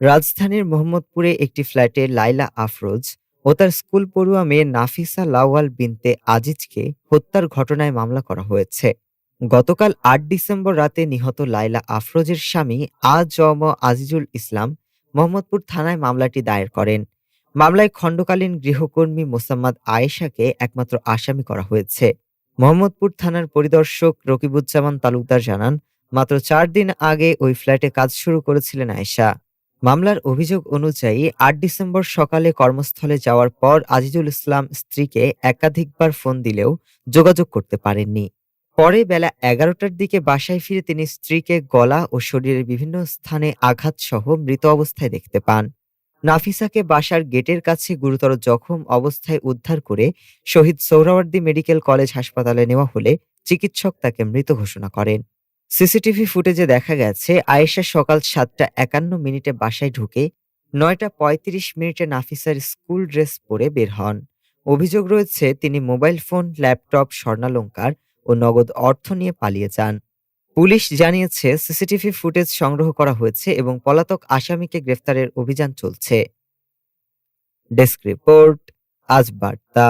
রাজধানীর মোহাম্মদপুরে একটি ফ্ল্যাটে লাইলা আফরোজ ও তার স্কুল পড়ুয়া মেয়ে নাফিসা লাওয়াল বিনতে আজিজকে হত্যার ঘটনায় মামলা করা হয়েছে। গতকাল আট ডিসেম্বর রাতে নিহত লাইলা আফরোজের স্বামী আ জম আজিজুল ইসলাম মোহাম্মদপুর থানায় মামলাটি দায়ের করেন। মামলায় খণ্ডকালীন গৃহকর্মী মোসাম্মদ আয়েশাকে একমাত্র আসামি করা হয়েছে। মোহাম্মদপুর থানার পরিদর্শক রকিবুজ্জামান তালুকদার জানান, মাত্র চার দিন আগে ওই ফ্ল্যাটে কাজ শুরু করেছিলেন আয়েশা। মামলার অভিযোগ অনুযায়ী আট ডিসেম্বর সকালে কর্মস্থলে যাওয়ার পর আজিজুল ইসলাম স্ত্রীকে একাধিকবার ফোন দিলেও যোগাযোগ করতে পারেননি। পরে বেলা এগারোটার দিকে বাসায় ফিরে তিনি স্ত্রীকে গলা ও শরীরের বিভিন্ন স্থানে আঘাত সহ মৃত অবস্থায় দেখতে পান। নাফিসাকে বাসার গেটের কাছে গুরুতর জখম অবস্থায় উদ্ধার করে শহীদ সোহরাওয়ার্দী মেডিকেল কলেজ হাসপাতালে নেওয়া হলে চিকিৎসক তাকে মৃত ঘোষণা করেন। সিসিটিভি ফুটেজে দেখা গেছে, আয়েশা সকাল সাতটা একান্ন মিনিটে বাসায় ঢুকে নয়টা পঁয়ত্রিশ মিনিটে নাফিসার স্কুল ড্রেস পরে বের হন। অভিযোগ রয়েছে, তিনি মোবাইল ফোন, ল্যাপটপ, স্বর্ণালঙ্কার ও নগদ অর্থ নিয়ে পালিয়ে যান। পুলিশ জানিয়েছে, সিসিটিভি ফুটেজ সংগ্রহ করা হয়েছে এবং পলাতক আসামিকে গ্রেফতারের অভিযান চলছে। ডেস্ক রিপোর্ট, আজ বার্তা।